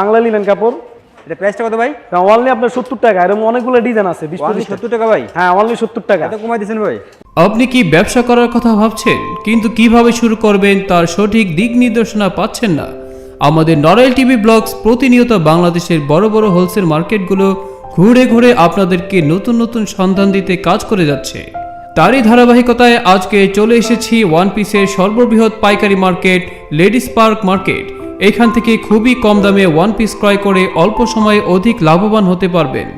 Bangla linen কাপড় এটা প্রাইসটা কত ভাই? অনলি আপনার সত্তর টাকা এরকম অনেকগুলো ডিজাইন আছে বিশ ওয়ানলি পঁচিশটা। সত্তর টাকা ভাই? হ্যাঁ অনলি সত্তর টাকা। এত কমাই দিয়েছেন ভাই। আপনি কি ব্যবসা করার কথা ভাবছেন কিন্তু কীভাবে শুরু করবেন তার সঠিক দিক নির্দেশনা পাচ্ছেন না? আমাদের নরেল টিভি ব্লগস প্রতিনিয়ত বাংলাদেশের বড় বড় হোলসেল মার্কেটগুলো ঘুরে ঘুরে আপনাদেরকে নতুন নতুন সন্ধান দিতে কাজ করে যাচ্ছে। তারই ধারাবাহিকতায় আজকে চলে এসেছি ওয়ান পিসের সর্ববৃহৎ পাইকারি মার্কেট লেডিস পার্ক মার্কেট এখান থেকে খুবই কম দামে ওয়ান পিস ক্রয় করে অল্প সময়ে অধিক লাভবান হতে পারবেন।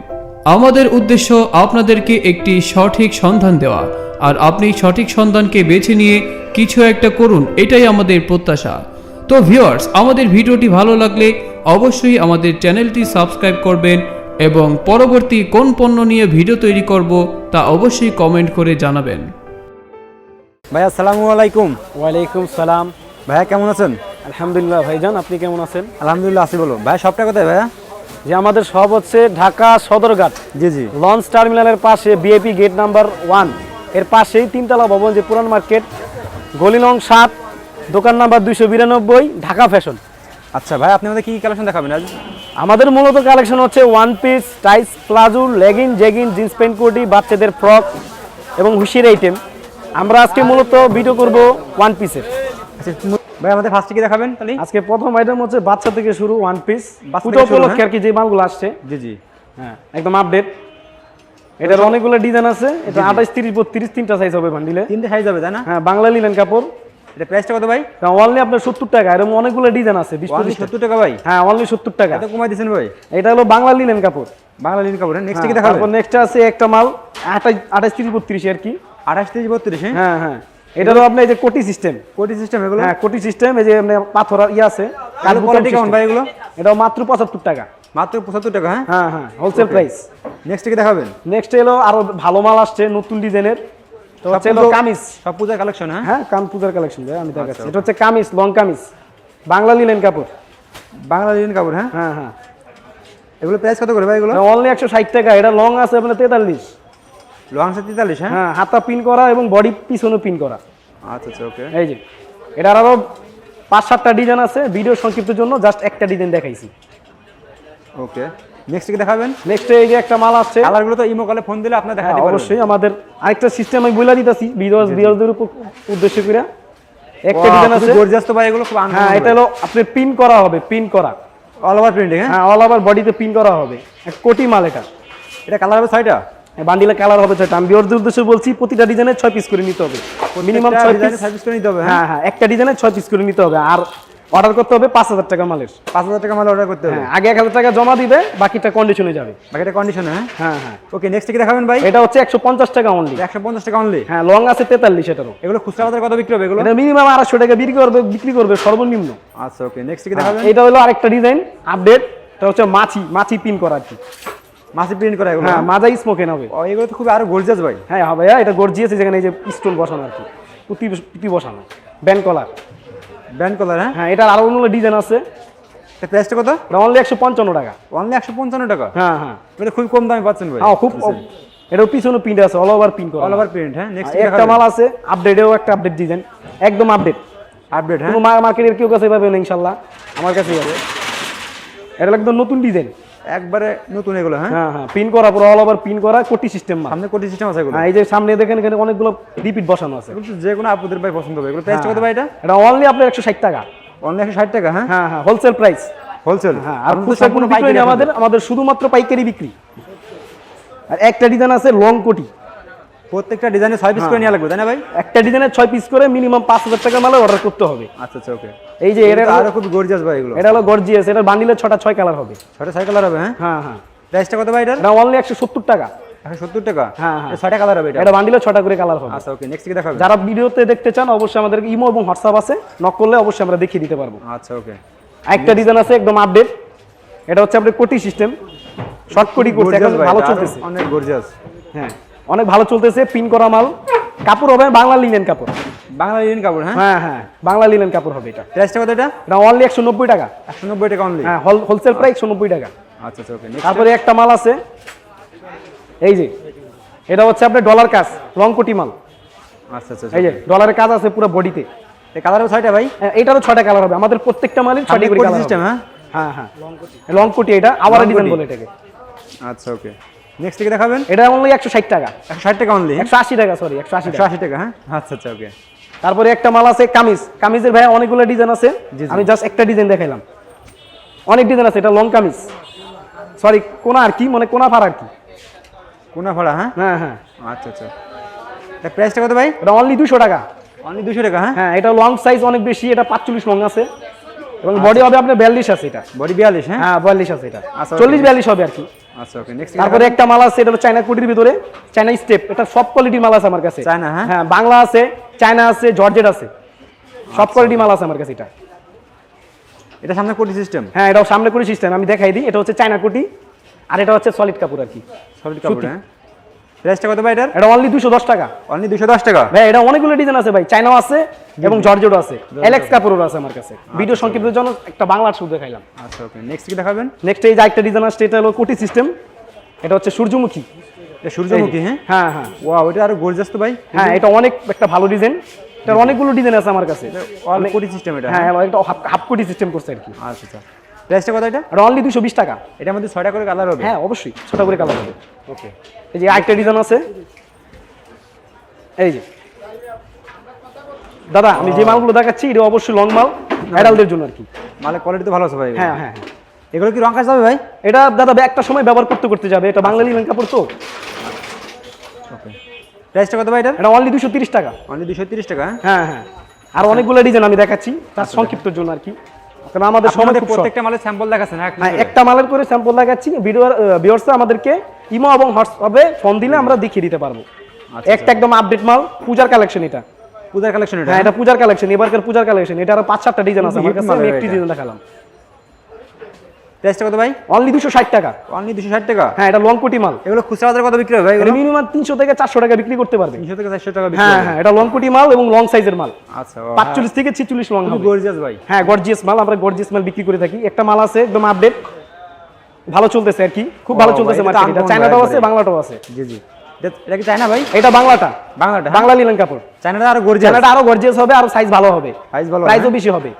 আমাদের উদ্দেশ্য আপনাদেরকে একটি সঠিক সন্ধান দেওয়া। আর আপনি সঠিক সন্ধানকে বেছে নিয়ে কিছু একটা করুন এটাই আমাদের প্রত্যাশা। তো ভিউয়ার্স আমাদের ভিডিওটি ভালো লাগলে অবশ্যই আমাদের চ্যানেলটি সাবস্ক্রাইব করবেন এবং পরবর্তী কোন পণ্য নিয়ে ভিডিও তৈরি করব তা অবশ্যই কমেন্ট করে জানাবেন। ভাই আসসালামু আলাইকুম। ওয়ালাইকুম সালাম। ভাইয়া কেমন আছেন? আলহামদুলিল্লাহ ভাইজান আপনি কেমন আছেন? আলহামদুলিল্লাহ আছি বলো। ভাই সবটা কোথায় ভাইয়া? যে আমাদের সব হচ্ছে ঢাকা সদরঘাট। জি জি। লঞ্চ টার্মিনালের পাশে বিএপি গেট নাম্বার ওয়ানের পাশেই তিনতলা ভবন যে পুরান মার্কেট গলি নং সাত দোকান নাম্বার দুইশো বিরানব্বই ঢাকা ফ্যাশন। আচ্ছা ভাই আপনি আমাদের কি কি কালেকশন দেখাবেন আজ? আমাদের মূলত কালেকশন হচ্ছে one piece tights palazzo legging jegging jeans pant কোটি বাচ্চাদের ফ্রক এবং হুশির আইটেম আমরা আজকে মূলত ভিডিও করব ওয়ান পিসের ভাই আমাদের ফার্স্টে কি দেখাবেন তাহলে? আজকে প্রথম আইটেম হচ্ছে বাচ্চা থেকে শুরু ওয়ান পিস পুজো উপলক্ষে হ্যাঁ? আর কি যে মালগুলো আসছে। জি জি হ্যাঁ একদম আপডেট এটার অনেকগুলো ডিজাইন আছে। এটা আঠাশ তিরিশ বত্রিশ তিনটা সাইজ হবে বান্ডিলে তিনটে সাইজ হবে তাই না? হ্যাঁ বাংলা লিলেন কাপড়। এটা প্রাইসটা কত ভাই? অনলি আপনার সত্তর টাকা। এরকম অনেকগুলো ডিজাইন আছে বিশ ওয়ানলি সত্তর টাকা ভাই? হ্যাঁ অনলি সত্তর টাকা। কমাই দিয়েছেন ভাই? এটা হলো বাংলা লিলেন কাপড়। বাংলা লিন কাপড় নেক্সট কি হ্যাঁ, নেক্সট আছে একটা মাল আঠাশ আঠাশ তিরিশ বত্রিশ আর কি। আঠাশ থেকে বত্রিশ হ্যাঁ হ্যাঁ। হ্যাঁ এটারও আপনার এই যে কোটি সিস্টেম। কোটি সিস্টেম এগুলো? হ্যাঁ কোটি সিস্টেম এই যে আপনার পাথর ইয়ে আছে কালো কোয়ালিটি কেমন ভাই এগুলো? এটাও মাত্র পঁচাত্তর টাকা। মাত্র পঁচাত্তর টাকা হ্যাঁ? হ্যাঁ হ্যাঁ হোলসেল প্রাইস নেক্সট কি দেখাবেন? নেক্সট এলো আরও ভালো মাল আসছে নতুন ডিজাইনের। তো হচ্ছে এলো কামিজ। সব পূজার কালেকশন হ্যাঁ? হ্যাঁ কাম পূজার কালেকশন ভাই আমি দেখাচ্ছি। আচ্ছা। এটা হচ্ছে কামিজ লং কামিজ। বাংলা লিলেন কাপড়। বাংলা লিন কাপড় হ্যাঁ? হ্যাঁ হ্যাঁ। এগুলো প্রাইস কত করে ভাই এগুলো? অনলি একশো ষাট টাকা এটা লং আছে আপনার তেতাল্লিশ। লং আছে তেতাল্লিশ হ্যাঁ? হ্যাঁ হাতা পিন করা এবং বডি পিছনে পিন করা। আচ্ছা আচ্ছা ওকে এই যে এটার আরও পাঁচ সাতটা ডিজাইন আছে ভিডিও সংক্ষিপ্তের জন্য জাস্ট একটা ডিজাইন দেখাইছি। ওকে নেক্সট কি দেখাবেন? নেক্সট এই যে একটা মাল কালারগুলো তো ইমো কলে ফোন দিলে আপনার হ্যাঁ, দেখাতে পারবেন। অবশ্যই আমাদের আরেকটা সিস্টেম আমি বলে দিতেছি বিরোধের উপর উদ্দেশ্য করে। একটা ডিজাইন আছে। গর্জিয়াস তো ভাই এগুলো খুব হ্যাঁ এটা হলো আপনি পিন করা হবে পিন করা। অল ওভার প্রিন্টিং হ্যাঁ? হ্যাঁ অল ওভার বডিতে পিন করা হবে। এক কোটি মাল এটা। এটা কালার হবে ছয়টা? বান্ডিলে কালার হবে ছয়টা। আমি বিরোধের উদ্দেশ্যে বলছি প্রতিটা ডিজাইনে ছয় পিস করে নিতে হবে। মিনিমাম ছয় পিস করে নিতে হবে হ্যাঁ? হ্যাঁ হ্যাঁ একটা ডিজাইনে ছয় পিস করে নিতে হবে। আর অর্ডার করতে হবে পাঁচ হাজার টাকা মালের। পাঁচ হাজার টাকা মাল অর্ডার করতে হবে? হ্যাঁ আগে এক হাজার টাকা জমা দিবে বাকিটা কন্ডিশনে যাবে। বাকিটা কন্ডিশন হ্যাঁ? হ্যাঁ হ্যাঁ। ওকে নেক্সট কি দেখাবেন ভাই? এটা হচ্ছে একশো পঞ্চাশ টাকা অনলি একশো পঞ্চাশ টাকা অনলি হ্যাঁ লং আছে তেতাল্লিশ এটারও। এগুলো খুচরা বাজার কত বিক্রি হবে এগুলো? এটা মিনিমাম আড়াইশো টাকা বিক্রি করবে বিক্রি করবে সর্বনিম্ন। আচ্ছা ওকে নেক্সট কি দেখাবেন? এটা হলো আরেকটা ডিজাইন আপডেট এটা হচ্ছে মাছি মাছি পিন করা আর কি। মাসি প্রিন্ট করা এগুলো? হ্যাঁ মাজাই স্মোকেন হবে। এগুলো তো খুব আরও গর্জিয়াস ভাই। হ্যাঁ হ্যাঁ ভাইয়া এটা গর্জিয়েছে যেখানে এই যে স্টোন বসানো আর কি। পুঁতি পুঁতি বসানো। ব্যান্ড কলার ব্যান্ড কলার হ্যাঁ? হ্যাঁ এটার আরও অন্য ডিজাইন আছে। এটা প্রাইসটা কত? অনলি একশো পঞ্চান্ন টাকা। অনলি একশো পঞ্চান্ন টাকা? হ্যাঁ হ্যাঁ। এটা খুব কম দামে পাচ্ছেন ভাই। হ্যাঁ খুব এটার পিছনে প্রিন্ট আছে অল ওভার প্রিন্ট করা। অল ওভার প্রিন্ট হ্যাঁ নেক্সট একটা মাল আছে আপডেটেও একটা আপডেট ডিজাইন একদম আপডেট আপডেট হ্যাঁ? মার্কেটের কেউ কাছে পাবে না ইনশাল্লাহ। আমার কাছেই আছে। এটা একদম নতুন ডিজাইন একবারে নতুন এগুলো হ্যাঁ? হ্যাঁ হ্যাঁ পিন করা পুরো অল ওভার পিন করা কোটি সিস্টেম সামনে কোটি সিস্টেম আছে এগুলো। হ্যাঁ এই যে সামনে দেখেন এখানে অনেকগুলো রিপিট বসানো আছে। যে কোনো আপনাদের ভাই পছন্দ হবে। এগুলো প্রাইস কত ভাই এটা? এটা অনলি আপনার একশো ষাট টাকা। অনলি একশো ষাট টাকা হ্যাঁ? হ্যাঁ হ্যাঁ হোলসেল প্রাইস হোলসেল হ্যাঁ আর কোনো বিক্রি আমাদের আমাদের। শুধুমাত্র পাইকারি বিক্রি। আর একটা ডিজাইন আছে লং কোটি। প্রত্যেকটা ডিজাইনে ছয় পিস করে নেওয়া লাগবে তাই না ভাই? একটা ডিজাইনের ছয় পিস করে মিনিমাম পাঁচ হাজার টাকা মালে অর্ডার করতে হবে। আচ্ছা আচ্ছা ওকে এই যে এটা আরও খুব গর্জিয়াস ভাই এগুলো। এটা হলো গর্জিয়াস এটা বান্ডিলে ছটা ছয় কালার হবে। ছয়টা ছয় কালার হবে হ্যাঁ? হ্যাঁ হ্যাঁ। প্রাইসটা কত ভাই এটার? এটা অনলি একশো সত্তর টাকা। একশো সত্তর টাকা? হ্যাঁ, হ্যাঁ। এটা কালার হবে এটা? এটা বান্ডিলে ছটা করে কালার হবে। আচ্ছা ওকে নেক্সট কি দেখাবে? যারা ভিডিওতে দেখতে চান অবশ্যই আমাদের ইমো এবং হোয়াটসঅ্যাপ আছে। নক করলে অবশ্যই আমরা দেখিয়ে দিতে পারব। আচ্ছা ওকে একটা ডিজাইন আছে একদম আপডেট এটা হচ্ছে আপনার কোটি সিস্টেম শর্ট কোটি করছে এখন ভালো চলতেছে। অনেক গর্জিয়াস হ্যাঁ। অনেক ভালো চলতেছে পিন করা মাল। কাপড় হবে বাংলা লিনেন কাপড়। বাংলা ইউনিয়ন কাপড় হ্যাঁ? হ্যাঁ হ্যাঁ বাংলা লিনেন কাপড় হবে এটা। প্রাইসটা কত এটা? এটা অনলি একশো নব্বই টাকা। একশো নব্বই টাকা অনলি হ্যাঁ হোলসেল প্রাইস একশো নব্বই টাকা। আচ্ছা আচ্ছা ওকে তারপরে একটা মাল আছে। এই যে এটা হচ্ছে আপনার ডলার কাজ লং কোটি মাল। আচ্ছা আচ্ছা এই যে ডলারের কাজ আছে পুরো বডিতে এই কালার হবে ছয়টা ভাই? এটারও ছয়টা কালার হবে। আমাদের প্রত্যেকটা মালই ছয়টা করে কালার সিস্টেম হ্যাঁ? হ্যাঁ হ্যাঁ। লং কোটি এটা আবার ডিজাইন বলে এটাকে। আচ্ছা ওকে নেক্সট থেকে দেখাবেন? এটা অনলি একশো ষাট টাকা। একশো ষাট টাকা অনলি একশো আশি টাকা সরি একশো আশি একশো টাকা আশি টাকা হ্যাঁ? আচ্ছা আচ্ছা ওকে তারপরে একটা মাল আছে কামিজ। কামিজের ভাই অনেকগুলো ডিজাইন আছে। আমি জাস্ট একটা ডিজাইন দেখাইলাম। অনেক ডিজাইন আছে এটা লং কামিজ। সরি কোনা আর কি? মানে কোনা ফার আর কি? কোনা ভাড়া হ্যাঁ? হ্যাঁ হ্যাঁ। আচ্ছা আচ্ছা। এটা প্রাইসটা কত ভাই? এটা অনলি দুশো টাকা। অনলি দুশো টাকা হ্যাঁ? হ্যাঁ এটা লং সাইজ অনেক বেশি এটা পাঁচচল্লিশ লং আছে। এবং বডি হবে আপনার বিয়াল্লিশ আছে এটা। বডি বিয়াল্লিশ হ্যাঁ? হ্যাঁ বিয়াল্লিশ আছে এটা। আচ্ছা, চল্লিশ okay. বিয়াল্লিশ হবে আর কি। আচ্ছা ওকে নেক্সট তারপরে একটা মাল আছে এটা হলো চায়না কুটির ভিতরে। চায়না স্টেপ এটা সব কোয়ালিটির মাল আছে আমার কাছে। চায়না, হ্যাঁ? হ্যাঁ বাংলা আছে চায়না আছে জর্জেট আছে। সব কোয়ালিটির মাল আছে আমার কাছে এটা। এটা সামনে কোটি সিস্টেম হ্যাঁ এটাও সামনে করে সিস্টেম আমি দেখাই দিই এটা হচ্ছে চায়না কুটি আর এটা হচ্ছে সলিড কাপড় আর কি। সলিড কাপড় হ্যাঁ? প্রাইসটা কত ভাই এটার? এটা অনলি দুশো দশ টাকা। অনলি দুশো দশ টাকা? ভাই এটা অনেকগুলো ডিজাইন আছে ভাই। চায়নাও আছে এবং জর্জেটও আছে। এলেক্স কাপড়ও আছে আমার কাছে। ভিডিও সংক্ষিপ্তের জন্য একটা শুধু দেখাইলাম। আচ্ছা ওকে নেক্সট কি দেখাবেন? নেক্সট এই যে একটা ডিজাইন আসছে এটা হলো কোটি সিস্টেম এটা হচ্ছে সূর্যমুখী। সূর্যমুখী হ্যাঁ? হ্যাঁ হ্যাঁ। ওয়া ওইটা আরও তো ভাই। হ্যাঁ এটা অনেক একটা ভালো ডিজাইন এটার অনেকগুলো ডিজাইন আছে আমার কাছে। অল কোটি সিস্টেম এটা হ্যাঁ এটা হাফ কোটি সিস্টেম করছে আর কি। আচ্ছা আচ্ছা। প্রাইসটা কত এটা? এটা অনলি দুশো বিশ টাকা। এটার মধ্যে ছয়টা করে কালার হবে? হ্যাঁ অবশ্যই। ছোট করে কালার হবে। ওকে এই যে আরেকটা ডিজাইন আছে। এই যে। দাদা আমি যে মালগুলো দেখাচ্ছি এটা অবশ্যই লং মাল অ্যাডালদের জন্য আর কি। মালের কোয়ালিটি তো ভালো আছে ভাই হ্যাঁ হ্যাঁ হ্যাঁ। এগুলো কি রং কাজ হবে ভাই? এটা দাদা একটা সময় ব্যবহার করতে করতে যাবে। এটা বাঙালি লিলেন কাপড় তো। ওকে প্রাইসটা কত ভাই এটার এটা অনলি দুশো তিরিশ টাকা। অনলি দুশো তিরিশ টাকা হ্যাঁ? হ্যাঁ হ্যাঁ। আর অনেকগুলো ডিজাইন আমি দেখাচ্ছি তার সংক্ষিপ্তর জন্য আর কি। কারণ আমাদের সময়। প্রত্যেকটা মালের স্যাম্পল দেখাচ্ছেন হ্যাঁ হ্যাঁ একটা মালের করে স্যাম্পল দেখাচ্ছি। ভিউয়ার্স আমাদেরকে ইমো এবং হোয়াটসঅ্যাপে ফোন দিলে আমরা দেখিয়ে দিতে পারব। আচ্ছা, একটা একদম আপডেট মাল পূজার কালেকশন এটা। পূজার কালেকশন এটা হ্যাঁ এটা পূজার কালেকশন এবারকার পূজার কালেকশন এটা আরও পাঁচ সাতটা ডিজাইন আছে আমার কাছে আমি একটি ডিজাইন দেখালাম। প্রাইসটা কত ভাই? অনলি দুশো ষাট টাকা। অনলি দুশো ষাট টাকা? হ্যাঁ এটা লং কোটি মাল। এগুলো খুচরা বাজারে কত বিক্রি হবে ভাই মিনিমাম তিনশো থেকে চারশো টাকা বিক্রি করতে পারবে। তিনশো থেকে চারশো টাকা হ্যাঁ হ্যাঁ এটা লং কোটি মাল এবং লং সাইজের মাল। আচ্ছা পাঁচচল্লিশ থেকে ছিচল্লিশ লং গর্জিয়াস ভাই। হ্যাঁ গর্জিয়াস মাল আমরা গর্জিয়াস মাল বিক্রি করে থাকি। একটা মাল আছে একদম আপডেট ভালো চলতেছে আর কি। খুব ভালো চলতেছে ভাই, এটা তো মার্কেট এটা uncommon চায়নাটাও আছে বাংলাটাও আছে। জি জি। এটা- কি চায়না ভাই? এটা বাংলাটা বাংলাটা হ্যাঁ? বাংলা লিলেন কাপড় চায়নাটা আরও গর্জিয়াস চায়নাটা আরও গর্জিয়াস হবে আর সাইজ ভালো হবে। প্রাইস ভালো প্রাইসও হ্যাঁ? বেশি হবে।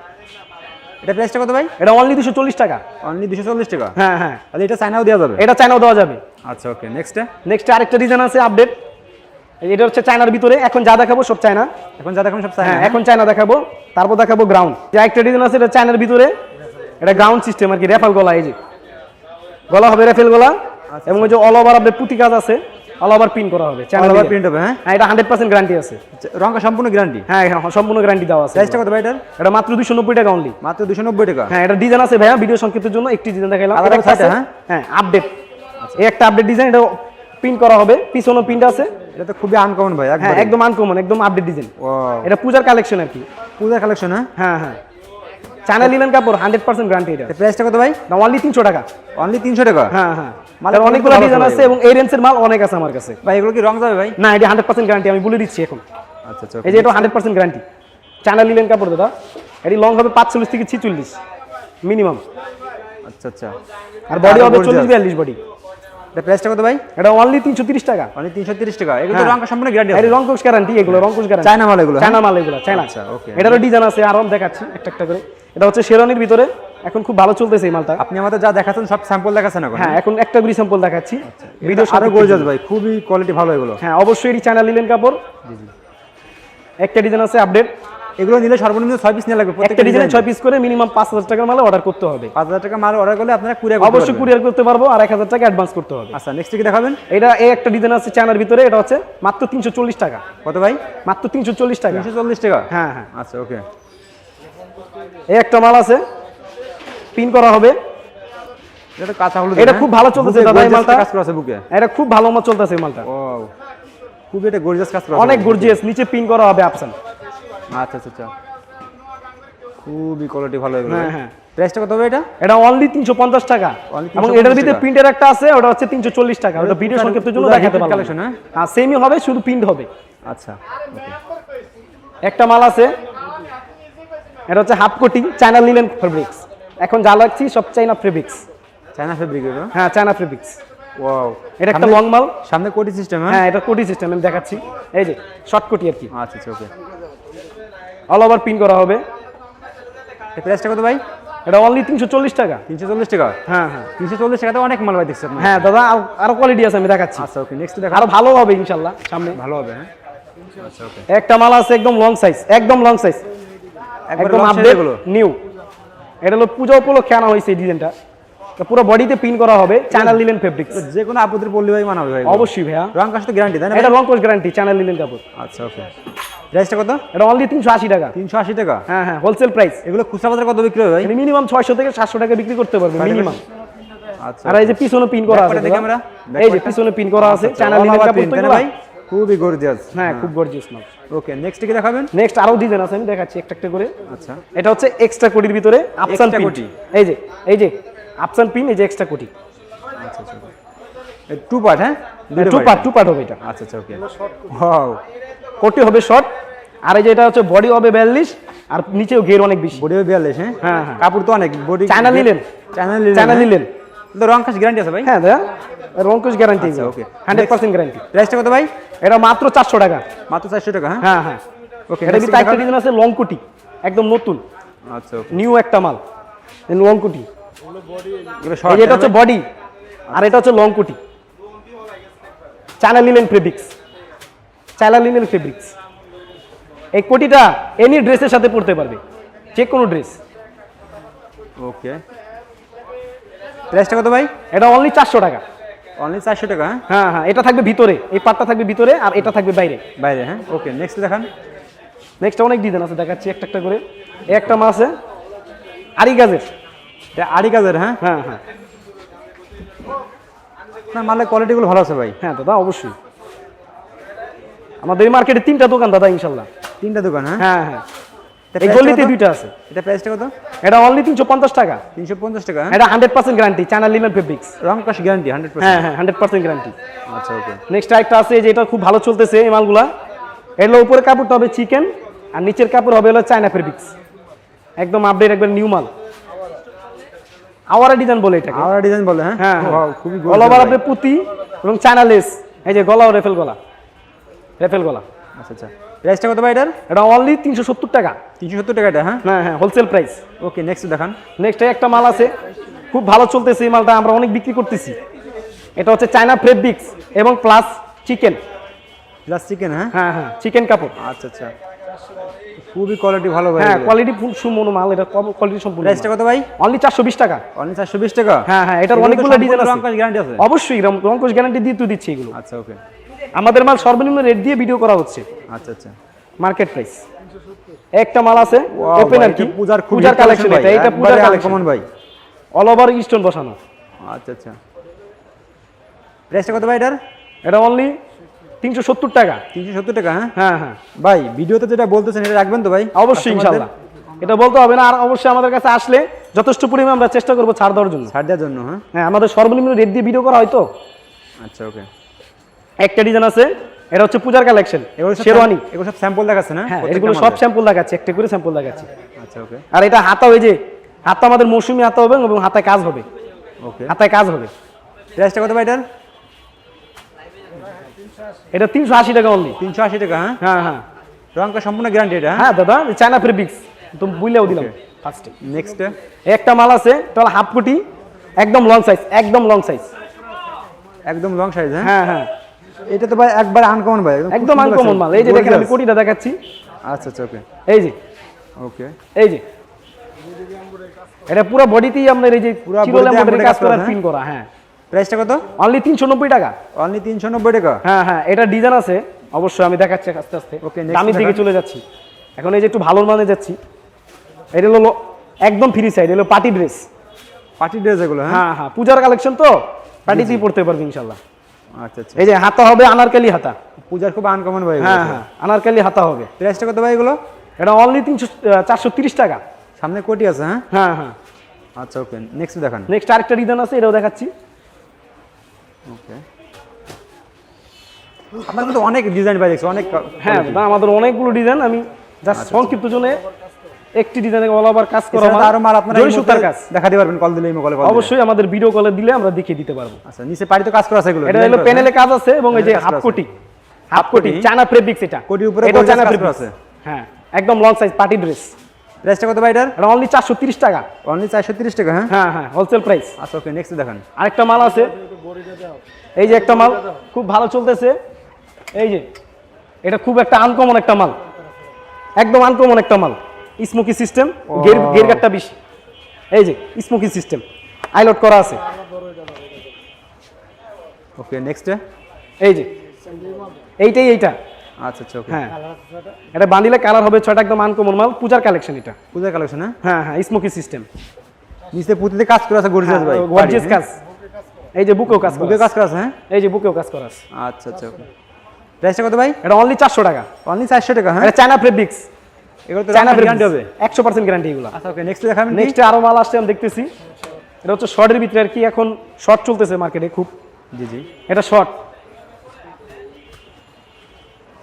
এটা প্রাইসটা কত ভাই? এটা অনলি দুশো চল্লিশ টাকা। অনলি দুশো চল্লিশ টাকা? হ্যাঁ হ্যাঁ। তাহলে এটা চায়নাও দেওয়া যাবে? এটা চায়নাও দেওয়া যাবে। আচ্ছা ওকে নেক্সট নেক্সট আরেকটা ডিজাইন আছে আপডেট এটা হচ্ছে চায়নার ভিতরে। এখন যা দেখাবো সব চায়না এখন যা দেখুন সব চায়না হ্যাঁ এখন চায়না দেখাবো। তারপর দেখাবো গ্রাউন্ড যে একটা ডিজাইন আছে এটা চায়নার ভিতরে। এটা গ্রাউন্ড সিস্টেম আর কি রেফাল গলা এই যে। গলা হবে রেফেল গলা। এবং ওই যে অল ওভার আপনার পুঁতি কাজ আছে। অল ওভার পিন করা হবে আলাদা প্রিন্ট হবে হ্যাঁ? হ্যাঁ এটা হান্ড্রেড পার্সেন্ট গ্যারান্টি আছে। রঙটা সম্পূর্ণ গ্যারান্টি হ্যাঁ হ্যাঁ সম্পূর্ণ গ্যারান্টি দেওয়া আছে। প্রাইসটা কত ভাই এটার? এটা মাত্র দুশো নব্বই টাকা অনলি মাত্র দুশো নব্বই টাকা? হ্যাঁ এটা ডিজাইন আছে ভাইয়া ভিডিও সংক্ষিপ্তের জন্য একটি ডিজাইন দেখাইলাম। এটা হ্যাঁ? হ্যাঁ আপডেট এই একটা আপডেট ডিজাইন এটা প্রিন্ট করা হবে। পিছনও প্রিন্ট আছে। এটা তো খুবই আনকমন ভাই হ্যাঁ একদম একদম আনকমন একদম আপডেট ডিজাইন এটা পূজার কালেকশন আর কি। পূজার কালেকশন হ্যাঁ? হ্যাঁ হ্যাঁ। চায়না লিলেন কাপড় হান্ড্রেড পার্সেন্ট গ্যারান্টি এটা প্রাইসটা কত ভাই? দাম অনলি তিনশো টাকা। অনলি তিনশো টাকা? হ্যাঁ হ্যাঁ। মালের অনেকগুলো ডিজাইন আছে এবং এই রেঞ্জের মাল অনেক আছে আমার কাছে। ভাই এগুলো কি রং যাবে ভাই? না এটা হান্ড্রেড পার্সেন্ট গ্যারান্টি আমি বলে দিচ্ছি এখন। আচ্ছা আচ্ছা এই যে এটা hundred percent guarantee China linen কাপড় দাদা। এটি লং হবে পাঁচচল্লিশ থেকে ছিচল্লিশ মিনিমাম আচ্ছা আচ্ছা। আর বডি হবে চল্লিশ বিয়াল্লিশ বডি প্রাইসটা কত ভাই? এটা অনলি তিনশো তিরিশ টাকা। অনলি তিনশো তিরিশ টাকা। এগুলো হ্যাঁ। সম্পূর্ণ গ্যারান্টি এটা রংকুশ গ্যারান্টি এগুলো রংকুশ গ্যারান্টি চায়না মাল এগুলো হ্যাঁ? চায়না মাল এগুলো চায়না আচ্ছা, okay. এটারও ডিজাইন আছে আরও দেখাচ্ছি একটা একটা করে। এটা হচ্ছে শেরানির ভিতরে। এখন খুব ভালো চলতেছে এই মালটা। আপনি আমাদের যা দেখাচ্ছেন সব স্যাম্পল দেখাচ্ছেন এখন হ্যাঁ এখন একটা করে স্যাম্পল দেখাচ্ছি। ভিডিও ভিডিও আরও গর্জাস ভাই খুবই কোয়ালিটি ভালো এগুলো। হ্যাঁ অবশ্যই এটি চায়না লিলেন কাপড়। একটা ডিজাইন আছে আপডেট এগুলো নিলে সর্বনিম্ন ছয় পিস নিয়ে লাগবে একটা প্রত্যেকটা ডিজাইনে ডিজাইন ছয় পিস করে মিনিমাম পাঁচ হাজার টাকার মালে অর্ডার করতে হবে। পাঁচ হাজার টাকা মাল অর্ডার করলে আপনারা কুরিয়ার অবশ্যই কুরিয়ার করতে পারব আর এক হাজার টাকা অ্যাডভান্স করতে হবে। আচ্ছা নেক্সট কি দেখাবেন? এটা এই একটা ডিজাইন আছে চায়নার ভিতরে এটা হচ্ছে মাত্র তিনশো চল্লিশ টাকা। কত ভাই? মাত্র তিনশো চল্লিশ টাকা। তিনশো চল্লিশ টাকা? হ্যাঁ হ্যাঁ। আচ্ছা ওকে এই একটা মাল আছে। পিন করা হবে। এটা কাঁচা হলুদ এটা হ্যাঁ? খুব ভালো চলতেছে দাদা এই মালটা। কাজ করা আছে বুকে। এটা খুব ভালো মাল চলতেছে এই মালটা। ও খুবই এটা গর্জিয়াস কাজ করা অনেক গর্জিয়াস নিচে পিন করা হবে আচ্ছা আচ্ছা আচ্ছা। খুবই কোয়ালিটি ভালো এগুলো। হ্যাঁ, হ্যাঁ। প্রাইসটা কত হবে এটা? এটা অনলি তিনশো পঞ্চাশ টাকা। এবং এটার ভিতরে প্রিন্টের একটা আছে ওটা হচ্ছে তিনশো চল্লিশ টাকা। ওটা ভিডিও সংক্ষিপ্তের জন্য দেখাতে পারলাম। collection, হ্যাঁ? হ্যাঁ সেমই হবে শুধু প্রিন্ট হবে। আচ্ছা একটা মাল আছে এটা হচ্ছে হাফ কোটি চায়না লিলেন ফেব্রিক্স। এখন যা লাগছি সব চাইনা ফেব্রিক্স। চায়না ফেব্রিক হ্যাঁ চায়না ফেব্রিক্স। ওয়াও। এটা একটা লং মাল সামনে কোটি সিস্টেম হ্যাঁ? হ্যাঁ এটা কোটি সিস্টেম আমি দেখাচ্ছি। এই যে শর্ট কোটি আর কি। আচ্ছা আচ্ছা ওকে অল ওভার পিন করা হবে। প্রাইসটা কত ভাই? এটা অনলি তিনশো চল্লিশ টাকা। তিনশো চল্লিশ টাকা? হ্যাঁ হ্যাঁ। তিনশো চল্লিশ টাকাতে অনেক মাল ভাই দেখছি আপনার। হ্যাঁ দাদা আরো- কোয়ালিটি আছে আমি দেখাচ্ছি। আচ্ছা ওকে নেক্সট দেখা আরও ভালো হবে ইনশাল্লাহ সামনে। ভালো হবে হ্যাঁ? আচ্ছা ওকে একটা মাল আছে একদম লং সাইজ একদম লং সাইজ একদম আপডেট? নিউ এটা হলো পূজা উপলক্ষে আনা হয়েছে এই ডিজাইনটা পুরো বডিতে পিন করা হবে চ্যানেল লিলেন ফেব্রিক্স যে কোনো আপদের পড়লে ভাই মানাবে ভাই অবশ্যই ভাইয়া। রং তো গ্যারান্টি তাই না এটা লং কোর্স গ্যারান্টি চ্যানেল লিলেন কাপড়। আচ্ছা ওকে প্রাইসটা কত? এটা অনলি তিনশো আশি টাকা। তিনশো আশি টাকা? হ্যাঁ হ্যাঁ হোলসেল প্রাইস এগুলো খুচরা বাজারে কত বিক্রি হবে ভাই? মিনিমাম ছয়শো থেকে সাতশো টাকা বিক্রি করতে পারবে মিনিমাম আচ্ছা আর এই যে পিছনে পিন করা আছে দেখি আমরা। এই যে পিছনে পিন করা আছে চ্যানেল লিলেন কাপড় তো ভাই? খুবই গর্জিয়াস হ্যাঁ খুব গর্জিয়াস মাল। ওকে নেক্সট কি দেখাবেন? নেক্সট আরও ডিজাইন আছে আমি দেখাচ্ছি একটা একটা করে। আচ্ছা। এটা হচ্ছে এক্সট্রা কোটির ভিতরে আফসান পিন কোটি। এই যে এই যে আফসান পিন এই যে এক্সট্রা কোটি। আচ্ছা আচ্ছা টু পার্ট হ্যাঁ? দুটো টু পার্ট টু পার্ট হবে এটা। আচ্ছা আচ্ছা ওকে ওয়াও কোটি। হবে শর্ট আর এই যে এটা হচ্ছে বডি হবে বিয়াল্লিশ আর নিচেও ঘের অনেক বেশি। বডি হবে বিয়াল্লিশ হ্যাঁ? হ্যাঁ, হ্যাঁ। কাপড় তো অনেক। বডি চায়না নিলেন চায়না নিলেন চায়না নিলেন। তো রং কাজ গ্যারান্টি আছে ভাই? হ্যাঁ দাদা রঙ্কুশ গ্যারান্টি আচ্ছা, okay. হান্ড্রেড পার্সেন্ট গ্যারান্টি প্রাইসটা কত ভাই? এটা মাত্র চারশো টাকা। মাত্র চারশো টাকা হ্যাঁ? হ্যাঁ হ্যাঁ। ওকে এটা কিন্তু একটা ডিজাইন আছে লং কুটি একদম নতুন। আচ্ছা নিউ একটা মাল লং কুটি এটা হচ্ছে বডি আর এটা হচ্ছে লং কুটি China linen fabrics China linen fabrics এই কোটিটা এনি ড্রেসের সাথে পরতে পারবে যে কোনো ড্রেস ওকে প্রাইসটা কত ভাই? এটা অনলি চারশো টাকা। অনলি চারশো টাকা হ্যাঁ? হ্যাঁ হ্যাঁ এটা থাকবে ভিতরে এই পাটটা থাকবে ভিতরে আর এটা থাকবে বাইরে। বাইরে হ্যাঁ? ওকে নেক্সট দেখান। নেক্সট অনেক ডিজাইন আছে দেখাচ্ছি একটা একটা করে। একটা মাছ আছে আরি গাজের। এটা আড়ি কাজের হ্যাঁ? হ্যাঁ হ্যাঁ। না মালের কোয়ালিটিগুলো ভালো আছে ভাই। হ্যাঁ দাদা অবশ্যই। আমাদের এই মার্কেটে তিনটা দোকান দাদা ইনশাল্লাহ। তিনটা দোকান হ্যাঁ? হ্যাঁ হ্যাঁ। এই গলিতে দুইটা আছে। এটা প্রাইসটা কত? এটা অনলি তিনশো পঞ্চাশ টাকা। তিনশো পঞ্চাশ টাকা হ্যাঁ? এটা hundred percent guarantee China linen fabrics রং কাশ গ্যারান্টি হান্ড্রেড হ্যাঁ হ্যাঁ হান্ড্রেড পার্সেন্ট গ্যারান্টি আচ্ছা ওকে। নেক্সট আরেকটা আছে যে এটা খুব ভালো চলতেছে এই মালগুলা। এগুলো উপরে কাপড়টা হবে চিকেন আর নিচের কাপড় হবে হলো চায়না ফেব্রিক্স একদম আপডেট একবার নিউ মাল। আওয়ারা ডিজাইন বলে এটাকে। আবার ডিজাইন বলে হ্যাঁ? হ্যাঁ Wow, খুবই অল ওভার আপনি পুঁতি এবং চায়না লেস এই যে গলাও রেফেল গলা। রেফেল গলা। আচ্ছা আচ্ছা। প্রাইসটা কত ভাই এটার? এটা অনলি তিনশো সত্তর টাকা। তিনশো সত্তর টাকা এটা হ্যাঁ? হ্যাঁ হ্যাঁ হোলসেল প্রাইস ওকে নেক্সট দেখান। নেক্সট একটা মাল আছে। খুব ভালো চলতেছে এই মালটা আমরা অনেক বিক্রি করতেছি। এটা হচ্ছে চায়না ফেব্রিক্স এবং প্লাস চিকেন প্লাস চিকেন হ্যাঁ? হ্যাঁ হ্যাঁ চিকেন কাপড়। আচ্ছা আচ্ছা। খুবই কোয়ালিটি ভালো ভাই হ্যাঁ কোয়ালিটি ফুল সুমন মাল এটা কম কোয়ালিটি সম্পূর্ণ প্রাইসটা কত ভাই? অনলি চারশো বিশ টাকা। অনলি চারশো বিশ টাকা? হ্যাঁ হ্যাঁ এটার অনেকগুলো ডিজাইন আছে। রং কাশ গ্যারান্টি আছে। অবশ্যই রঙ্কশ গ্যারান্টি দিয়ে তুই দিচ্ছি এগুলো। আচ্ছা ওকে আমাদের মাল সর্বনিম্ন রেট দিয়ে ভিডিও করা হচ্ছে। আচ্ছা আচ্ছা। মার্কেট প্রাইস একটা মাল আছে ওপেন আর কি? পূজার পূজার কালেকশন এটা এটা পূজার কালেকশন ভাই। অল ওভার স্টোন বসানো। আচ্ছা আচ্ছা। প্রাইসটা কত ভাই এটার? এটা অনলি তিনশো সত্তর টাকা। তিনশো সত্তর টাকা হ্যাঁ? হ্যাঁ হ্যাঁ। ভাই ভিডিওতে যেটা বলতেছেন এটা রাখবেন তো ভাই? অবশ্যই ইনশাল্লাহ। এটা বলতে হবে না আর অবশ্যই আমাদের কাছে আসলে যথেষ্ট পরিমাণে আমরা চেষ্টা করব ছাড় দেওয়ার জন্য। ছাড় দেওয়ার জন্য হ্যাঁ? হ্যাঁ আমাদের সর্বনিম্ন রেট দিয়ে ভিডিও করা হয় তো। আচ্ছা ওকে একটা ডিজাইন আছে এটা হচ্ছে পূজার কালেকশন এগুলো শেরওয়ানি। এগুলো সব স্যাম্পল দেখাচ্ছে না? হ্যাঁ এগুলো সব স্যাম্পল দেখাচ্ছে একটা করে স্যাম্পল দেখাচ্ছে। আচ্ছা ওকে আর এটা হাতা ওই যে হাতা আমাদের মৌসুমি হাতা হবে এবং হাতায় কাজ হবে। ওকে। হাতায় কাজ হবে। প্রাইসটা কত ভাই এটার? এটা তিনশো আশি টাকা অনলি তিনশো আশি টাকা হ্যাঁ? হ্যাঁ হ্যাঁ। রংটা সম্পূর্ণ গ্যারান্টি এটা? হ্যাঁ দাদা চায়না ফেব্রিক্স তুমি বুঝলেও দিলাম ফার্স্টে নেক্সট একটা মাল আছে এটা হলো হাফ কোটি একদম লং সাইজ একদম লং সাইজ একদম লং সাইজ হ্যাঁ? হ্যাঁ হ্যাঁ। এটা তো ভাই একবার আনকমন ভাই। একদম আনকমন মাল। এই যে দেখেন আমি কোটিটা দেখাচ্ছি। আচ্ছা আচ্ছা ওকে এই যে। ওকে এই যে। এটা পুরো বডিতেই আপনার এই যে পুরা এমব্রয়ডারি কাজ করা পিন করা হ্যাঁ। প্রাইসটা কত? অনলি তিনশো নব্বই টাকা। অনলি তিনশো নব্বই টাকা? হ্যাঁ হ্যাঁ এটা ডিজাইন আছে। অবশ্যই আমি দেখাচ্ছি আস্তে আস্তে। Next দামির দিকে চলে যাচ্ছি। এখন এই যে একটু ভালোর মানে যাচ্ছি। এটা হলো একদম ফ্রি সাইড হলো পার্টি ড্রেস পার্টি ড্রেস এগুলো হ্যাঁ? হ্যাঁ হ্যাঁ পূজার কালেকশন তো। পার্টিতেই পড়তে পারবে ইনশাল্লাহ। আচ্ছা আচ্ছা। এই যে হাতা হবে আনারকালি হাতা। পূজার খুব আনকমন ভাই হ্যাঁ হ্যাঁ আনারকালি হাতা হবে। প্রাইসটা কত ভাই এগুলো? এটা অনলি তিনশো চারশো তিরিশ টাকা। সামনে কোটি আছে হ্যাঁ? হ্যাঁ হ্যাঁ। আচ্ছা ওকে। নেক্সট দেখান। নেক্সট আরেকটা ডিজাইন আছে এটাও দেখাচ্ছি। ওকে। আপনার কিন্তু অনেক ডিজাইন ভাই দেখছি অনেক হ্যাঁ আমাদের অনেকগুলো ডিজাইন আমি জাস্ট সংক্ষিপ্ত জন্য একটি ডিজাইনে অল ওভার কাজ করা আরও মাল আপনারা সুতার কাজ। দেখাতে পারবেন কল দিলে কলে অবশ্যই আমাদের ভিডিও কলে দিলে আমরা দেখিয়ে দিতে পারব। আচ্ছা নিচে পাড়িতে কাজ করা আছে এগুলো এটা হলো প্যানেলে কাজ আছে এবং এই যে হাফ কোটি হাফ কোটি? চায়না ফেব্রিক্স এটা। কোটির উপরে কাজ করা ফেব্রিক্স আছে। হ্যাঁ একদম লং সাইজ পার্টি ড্রেস প্রাইসটা কত ভাই এটার? এটা অনলি চারশো তিরিশ টাকা। অনলি চারশো তিরিশ টাকা হ্যাঁ? হ্যাঁ হ্যাঁ হোলসেল প্রাইস আচ্ছা ওকে নেক্সট দেখান। আরেকটা মাল আছে। এই যে একটা মাল খুব ভালো চলতেছে। এই যে এটা খুব একটা আনকমন একটা মাল। একদম আনকমন একটা মাল। স্মোকি সিস্টেম গের গের গাটটা বেশি এই যে স্মোকি সিস্টেম আইলট করা আছে। ওকে নেক্সট এই যে এইটাই এইটা। আচ্ছা আচ্ছা ওকে। হ্যাঁ। এটা বান্ডিলে কালার হবে ছয়টা একদম আনকমন মাল পূজার কালেকশন এটা। পূজার কালেকশন হ্যাঁ? হ্যাঁ হ্যাঁ স্মোকি সিস্টেম। নিচে পুঁতিতে কাজ করে আছে গর্জিয়াস ভাই। গর্জিয়াস কাজ। এই যে বুকেও কাজ বুকে কাজ করে আছে হ্যাঁ? এই যে বুকেও কাজ করা আছে। আচ্ছা আচ্ছা ওকে। প্রাইসটা কত ভাই? এটা অনলি চারশো টাকা। অনলি চারশো টাকা হ্যাঁ? এটা চায়না ফেব্রিক্স এগুলো তো চায়না গ্যারান্টি হবে। একশো পার্সেন্ট গ্যারান্টি এগুলো। আচ্ছা ওকে নেক্সট দেখাবেন কি? নেক্সট আরও মাল আসছে আমি দেখতেছি। এটা হচ্ছে শর্টের ভিতরে আর কি এখন শর্ট চলতেছে মার্কেটে খুব। জি জি। এটা শর্ট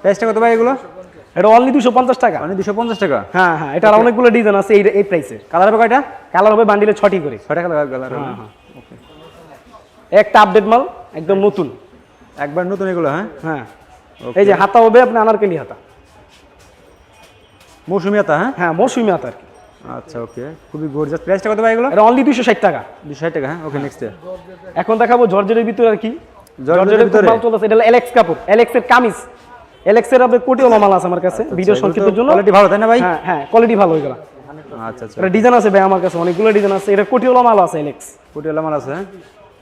প্রাইসটা কত ভাই এগুলো? এটা অনলি দুশো পঞ্চাশ টাকা। অনলি দুশো পঞ্চাশ টাকা? হ্যাঁ হ্যাঁ এটা অনেকগুলো ডিজাইন আছে এই এই প্রাইসে কালার হবে কয়টা? কালার হবে বান্ডিলে ছটি করে। ছয়টা কালার কালার হ্যাঁ, হ্যাঁ। একটা আপডেট মাল একদম নতুন। একবার নতুন এগুলো হ্যাঁ? হ্যাঁ। এই যে হাতা হবে আপনি আনারকেলি হাতা। মৌসুমি আতা হ্যাঁ? হ্যাঁ মৌসুমি হাতা আর কি। আচ্ছা ওকে। খুবই গর্জিয়াস প্রাইসটা কত ভাই এগুলো? এটা অনলি দুশো ষাট টাকা। দুশো ষাট টাকা হ্যাঁ? ওকে নেক্সট এখন দেখাবো জর্জেটের ভিতরে আর কি। জর্জেটের ভিতরে? চলতেছে। এটা এলেক্স কাপড় এলেক্স এর কামিজ। এলেক্স এর আপনার কোটি মাল আছে আমার কাছে। ভিডিও সংক্ষিপ্তের জন্য। কোয়ালিটি ভালো তাই না ভাই? হ্যাঁ হ্যাঁ কোয়ালিটি ভালো হয়ে গেল আচ্ছা আচ্ছা। এটা ডিজাইন আছে ভাই আমার কাছে। অনেকগুলো ডিজাইন আছে। এটা কোটিওয়ালা মাল আছে এলেক্স কোটিওয়ালা মাল আছে হ্যাঁ?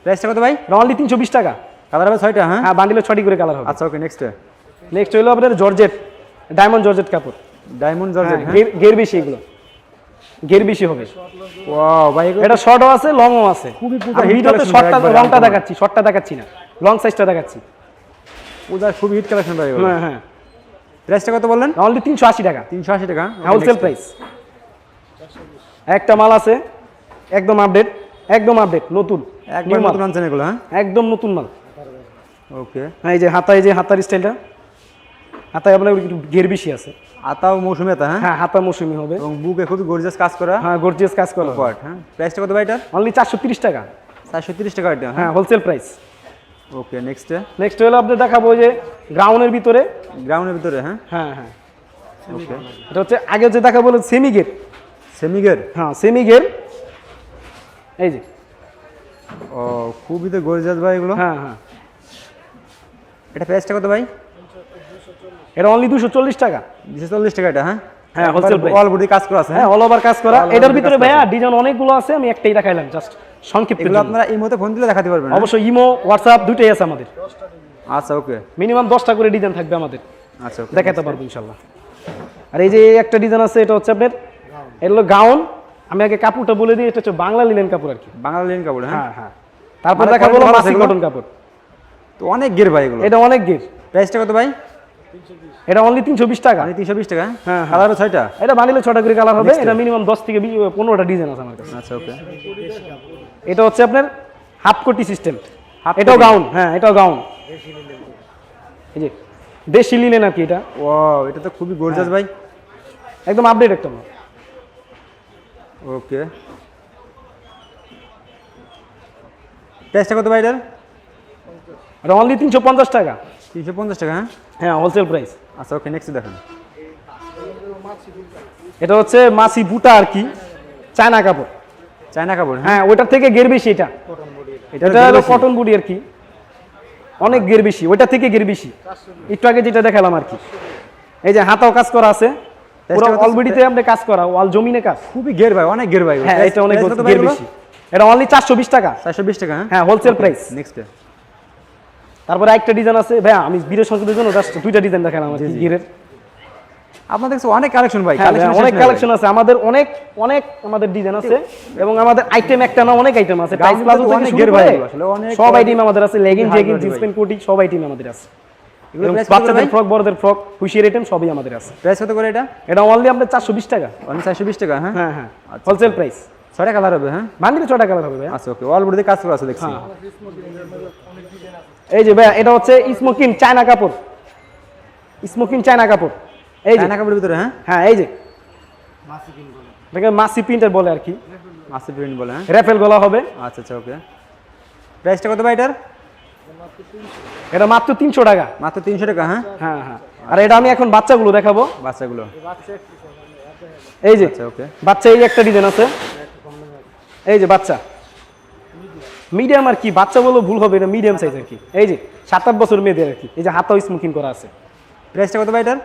প্রাইসটা কত ভাই? অনলি তিনশো বিশ টাকা। কালার হবে ছয়টা হ্যাঁ? হ্যাঁ বান্ডিলে ছটি করে কালার হবে। আচ্ছা ওকে নেক্সট নেক্সট হলো আপনার জর্জেট ডায়মন্ড জর্জেট কাপড় ডায়মন্ড হ্যাঁ জর্জেট হ্যাঁ? গের- গের বেশি এগুলো। গের বেশি হবে। ওয়াও ভাই এটা শর্টও আছে লংও আছে। খুবই ভিডিওতে শর্টটা লংটা দেখাচ্ছি শর্টটা দেখাচ্ছি না। লং সাইজটা দেখাচ্ছি। পূজার খুবই হিট কালেকশন ভাই হ্যাঁ হ্যাঁ। প্রাইসটা কত বললেন? অনলি তিনশো আশি টাকা। তিনশো আশি টাকা? হোলসেল প্রাইস একটা মাল আছে একদম আপডেট একদম আপডেট নতুন। New নতুন আনছেন এগুলো হ্যাঁ? একদম নতুন মাল। ওকে হ্যাঁ এই যে হাতা এই যে হাতার স্টাইলটা হাতায় আপনার একটু ঘের বেশি আছে। আতাও মৌসুমি আতা হ্যাঁ? হ্যাঁ হাতা মৌসুমি হবে। এবং বুকে খুবই গর্জিয়াস কাজ করা। হ্যাঁ গর্জিয়াস কাজ করা। পার্ট হ্যাঁ? প্রাইসটা কত ভাই এটার? অনলি চারশো তিরিশ টাকা। চারশো তিরিশ টাকা এটা হ্যাঁ? হ্যাঁ wholesale price okay next next হলো আপনি দেখাবো যে গ্রাউন্ডের ভিতরে। গ্রাউন্ডের ভিতরে হ্যাঁ? হ্যাঁ হ্যাঁ। ওকে এটা হচ্ছে আগে যে দেখাবো সেমি গের সেমিগের হ্যাঁ সেমি গের এই যে। ও খুবই তো গর্জিয়াস ভাই এগুলো। হ্যাঁ হ্যাঁ। এটা প্রাইসটা কত ভাই? এটা অনলি দুশো চল্লিশ টাকা। দুশো চল্লিশ টাকা এটা হ্যাঁ? হ্যাঁ, wholesale অল বডি কাজ করা আছে হ্যাঁ? হ্যাঁ অল ওভার কাজ করা। এটার ভিতরে ভাইয়া ডিজাইন অনেকগুলো আছে আমি একটাই দেখাইলাম জাস্ট সংক্ষিপ্ত এগুলো আপনারা এই ফোন দিলে দেখাতে পারবেন হ্যাঁ? অবশ্যই ইমো হোয়াটসঅ্যাপ দুইটাই আছে আমাদের। আচ্ছা ওকে। মিনিমাম দশটা করে ডিজাইন থাকবে আমাদের। আচ্ছা দেখাতে পারব ইনশাল্লাহ। আর এই যে একটা ডিজাইন আছে এটা হচ্ছে আপনার এটা হলো গাউন আমি আগে কাপড়টা বলে দিই এটা হচ্ছে বাংলা লিলেন কাপড় আর কি। বাংলা লিন কাপড় হ্যাঁ? হ্যাঁ তারপর মানে দেখাবো মাসি কটন কাপড়। তো অনেক গের ভাই এগুলো। এটা অনেক গের প্রাইসটা কত ভাই? এটা অনলি তিনশো বিশ টাকা। তিনশো বিশ টাকা? হ্যাঁ, হ্যাঁ। কালার ছয়টা? এটা বানিলে ছটা করে কালার হবে। এটা মিনিমাম দশ থেকে পনেরোটা ডিজাইন আছে আমার কাছে। আচ্ছা ওকে এটা হচ্ছে আপনার হাফ কোটি সিস্টেম এটাও গাউন হ্যাঁ এটাও গাউন এই যে দেশি লিলেন আর কি এটা। ও এটা তো খুবই গর্জিয়াস হ্যাঁ। ভাই। একদম আপডেট একটা মাল ওকে প্রাইসটা কত ভাই এটার? এটা অনলি তিনশো পঞ্চাশ টাকা। তিনশো পঞ্চাশ টাকা হ্যাঁ? হ্যাঁ হোলসেল প্রাইস আচ্ছা ওকে নেক্সট দেখেন। এটা হচ্ছে মাসি বুটা আর কি চায়না কাপড়। চায়না কাপড় হ্যাঁ? হ্যাঁ ওইটার থেকে গের বেশি এটা। এটা হলো কটন বুড়ি আর কি। অনেক গের বেশি ওইটা থেকে গের বেশি। একটু আগে যেটা দেখালাম আর কি। এই যে হাতাও কাজ করা আছে। পুরো? আপনি কাজ করা ওয়াল জমিনে কাজ। খুবই গের ভাই অনেক গের ভাই। হ্যাঁ এটা অনেক গের বেশি। এটা অনলি চারশো বিশ টাকা। চারশো বিশ টাকা হ্যাঁ? হ্যাঁ হোলসেল প্রাইস নেক্সট তারপরে একটা ডিজাইন আছে। ভাইয়া আমি ভিডিও সংকেতের জন্য জাস্ট দুইটা ডিজাইন দেখালাম আর কি গিরের আপনার দেখছ অনেক কালেকশন ভাই অনেক ভাই। কালেকশন আছে। আমাদের অনেক অনেক আমাদের ডিজাইন আছে এবং আমাদের আইটেম একটা না অনেক আইটেম আছে। টাইস গাউন প্লাজো থেকে শুরু ভাই করে সব আইটেম আমাদের আছে। লেগিং জেগিং জিন্স প্যান্ট কোটি সব আইটেম আমাদের আছে। বাচ্চাদের ফ্রক বড়দের ফ্রক খুশির আইটেম সবই আমাদের আছে। প্রাইস কত করে এটা? এটা অনলি আপনার চারশো বিশ টাকা। অনেক চারশো বিশ টাকা হ্যাঁ? হ্যাঁ। হোলসেল প্রাইস ছয়টা কালার হবে হ্যাঁ? বান্ডিলে ছটা কালার হবে আচ্ছা ওকে অল বডিতে কাজ করা আছে দেখছি। হ্যাঁ। এই যে ভাইয়া এটা হচ্ছে স্মোকিং চায়না কাপড়। স্মোকিং চায়না কাপড়। এই চায়না কাপড়ের ভিতরে হ্যাঁ? হ্যাঁ এই যে। এটাকে মাসি প্রিন্টার বলে আর কি। মাসি প্রিন্ট বলে হ্যাঁ? র্যাফেল গলা হবে। আচ্ছা আচ্ছা ওকে। প্রাইসটা কত ভাই এটার? এটা মাত্র তিনশো টাকা। মাত্র তিনশো টাকা হ্যাঁ? হ্যাঁ হ্যাঁ। আর এটা আমি এখন বাচ্চাগুলো দেখাবো। বাচ্চাগুলো। এই যে। আচ্ছা ওকে। বাচ্চা এই একটা ডিজাইন আছে। এই যে বাচ্চা। মিডিয়াম আর কি বাচ্চা বলে ভুল হবে এটা মিডিয়াম সাইজ আর কি। এই যে সাত আট বছর মেয়েদের আর কি এই যে হাতাও স্মোকিং করা আছে। প্রাইসটা কত ভাই এটার?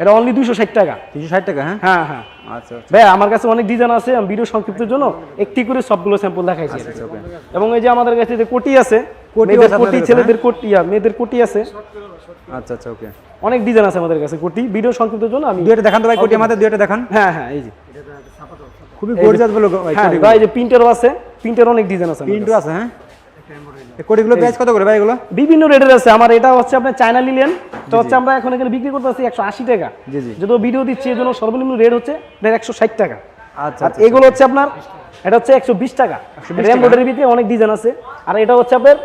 এটা অনলি দুশো ষাট টাকা। তিনশো ষাট টাকা হ্যাঁ? হ্যাঁ হ্যাঁ। আচ্ছা আচ্ছা। ভাই আমার কাছে অনেক ডিজাইন আছে আমি ভিডিও সংক্ষিপ্তের জন্য একটি করে সবগুলো স্যাম্পল দেখাইছি। আচ্ছা ওকে এবং এই যে আমাদের কাছে যে কোটি আছে কোটি ছেলেদের কোটি ইয়া, মেয়েদের কোটি আছে। আচ্ছা আচ্ছা ওকে অনেক ডিজাইন আছে আমাদের কাছে কোটি। ভিডিও সংক্ষিপ্তের জন্য আমি দুইটা দেখান তো ভাই কোটি আমাদের দুইটা দেখান। হ্যাঁ হ্যাঁ এই যে। খুবই গর্জাস বলো ভাই হ্যাঁ ভাই যে প্রিন্টারও আছে প্রিন্টার অনেক ডিজাইন আছে প্রিন্টও আছে হ্যাঁ? কোটিগুলো প্রাইস কত করে ভাই এগুলো? বিভিন্ন রেটের আছে। আমার এটা হচ্ছে আপনার চায়না লিলিয়ান তো হচ্ছে আমরা এখন এখানে বিক্রি করতেছি একশো আশি টাকা। জি জি। যদিও ভিডিও দিচ্ছি এর জন্য সর্বনিম্ন রেট হচ্ছে এটা একশো ষাট টাকা। আচ্ছা আর আচ্ছা এগুলো হচ্ছে আপনার এটা হচ্ছে একশো বিশ টাকা। ভিতরে অনেক ডিজাইন আছে। আর এটা হচ্ছে আপনার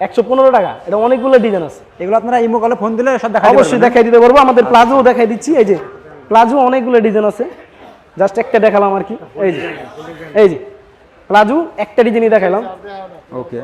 একশো পনেরো টাকা। এটা অনেকগুলো ডিজাইন আছে। এগুলো আপনারা ইমো কলে ফোন দিলে সব দেখা অবশ্যই দেখাই দিতে পারব। আমাদের প্লাজো দেখাই দিচ্ছি। এই যে প্লাজো অনেকগুলো ডিজাইন আছে। জাস্ট একটা দেখালাম আর কি। এই যে এই যে প্লাজু একটা ডিজাইনই দেখালাম ওকে